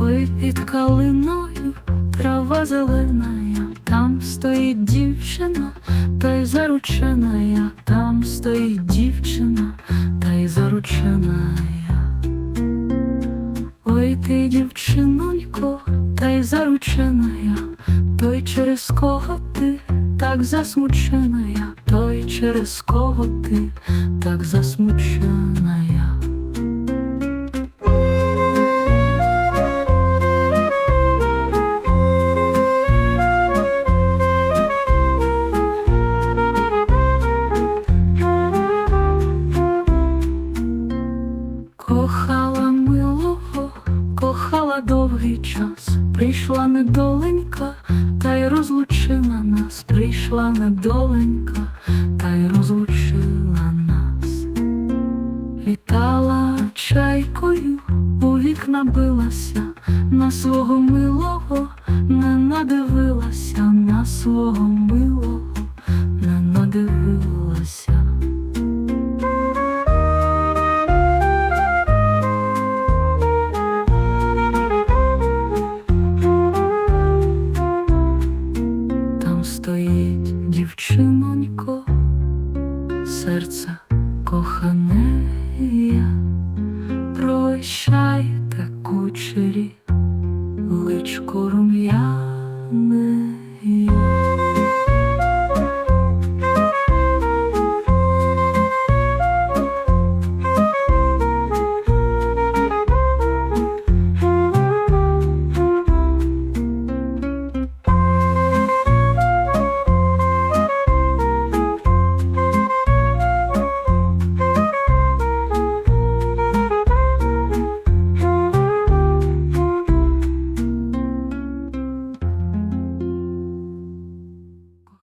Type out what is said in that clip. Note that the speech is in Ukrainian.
Ой, під калиною трава зелена, там стоїть дівчина, та й заручена я, там стоїть дівчина, та й заручена я. Ой, ти, дівчинонько, та й заручена я, той через кого ти так засмучена я, той через кого ти так засмучена я. Кохала милого, кохала довгий час, прийшла недоленька, та й розлучила нас, прийшла недоленька, та й розлучила нас. Літала чайкою, у вікна билася, на свого милого не надивилася, на свого милого прощайте кучері, личко рум'яне